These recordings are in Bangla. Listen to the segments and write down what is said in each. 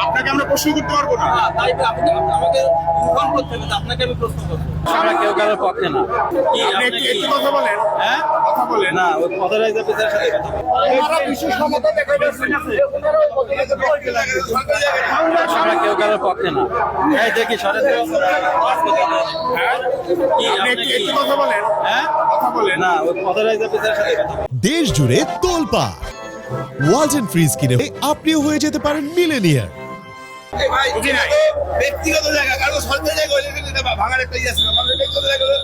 আপনাকে আমরা প্রশ্ন করতে পারব না হ্যাঁ, তাই আপনি আমাকে ইনফর্ম করতে হবে আপনাকে আমি প্রশ্ন করব আমরা কেউ কারোর পক্ষে না কি আপনি আপনি একটু কথা বলেন হ্যাঁ কথা বলেন না ওই সাথে কথা কারোর পক্ষে না। এই দেখি হ্যাঁ? কথা বলেন। না ওই অথরাইজ অফিসারের সাথে কথা বলব। দেশ জুড়ে তোলপা ওয়ালটন ফ্রিজ কিনে আপনিও হয়ে যেতে পারেন মিলেনিয়ার ব্যক্তিগত জায়গা। কারণ সরকারি জায়গা ভাঙার একটা ইয়ে আছে। ব্যক্তিগত জায়গা হলে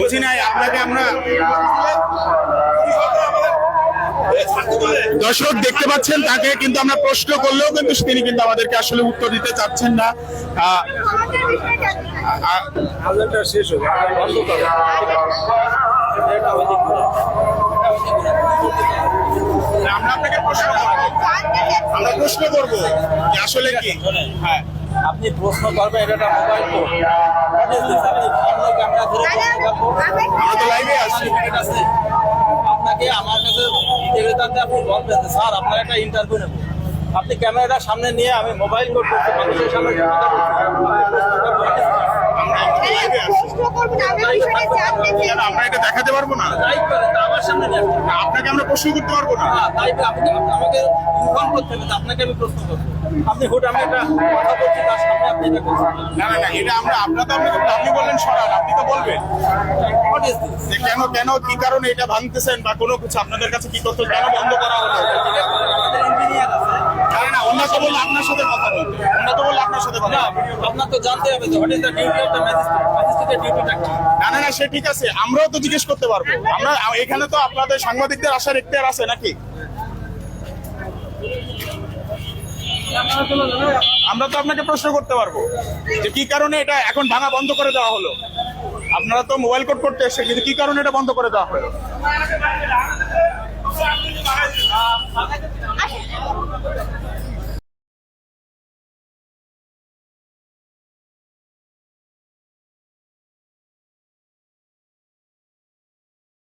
বুঝি নাই আপনাকে আমরা দর্শক দেখতে পাচ্ছেন তাকে কিন্তু আমরা প্রশ্ন করলেও কিন্তু তিনি কিন্তু আমাদেরকে আসলে উত্তর দিতে চাচ্ছেন না। শেষ। আমরা আপনাকে প্রশ্ন করব। আমরা প্রশ্ন করব যে আসলে কি? হ্যাঁ। আপনি প্রশ্ন করবেন এটা একটা মোবাইল this? আপনি ক্যামেরা ধরে প্রশ্ন করব আমরা তো লাইভে আছি ঠিক আছে আপনাকে আমার কাছে ইন্টারভিউতে আপনি বলবেন স্যার, আপনার একটা ইন্টারভিউ নেব। আপনি ক্যামেরাটা সামনে নিয়ে আমি মোবাইল করতে মানুষের সামনে কথা বলছি। আপনি প্রশ্ন করবেন, আমরা আমরা লাইভে আছি প্রশ্ন করব না, আমি বিষয়টা জানতে চাই। কেন আমরা এটা দেখাতে পারব না। আপনাকে আমরা প্রশ্ন করতে পারব না। হ্যাঁ, তাই আপনি আপনি আমাকে ইনফর্ম করতে হবে আপনাকে আমি প্রশ্ন করব। আপনি হুট আমি একটা কথা বলছি তার সামনে আপনি এটা করছেন। না না না এটা আমরা আমরা তো আপনাকে আপনি বললেন সরান আপনি তো বলবেন। যে কেন কেন কি কারণে এটা ভাঙতেছেন বা কোনো কিছু আপনাদের কাছে কি তথ্য কেন বন্ধ করা হলো? না না অন্য আপনার সাথে কথা বলতে আপনার না তো জানতে হবে যে what is the duty of the magistrate ম্যাজিস্ট্রেটের ডিউটিটা কি? না না না সে ঠিক আছে আমরাও তো জিজ্ঞেস করতে পারব। আমরা এখানে তো আপনাদের সাংবাদিকদের আসার এখতিয়ার আছে নাকি? আমরা তো আপনাকে প্রশ্ন করতে পারব যে কি কারণে এটা এখন ভাঙা বন্ধ করে দেওয়া হলো? আপনারা তো মোবাইল কোড করতে এসে কিন্তু কি কারণে এটা বন্ধ করে দেওয়া হলো?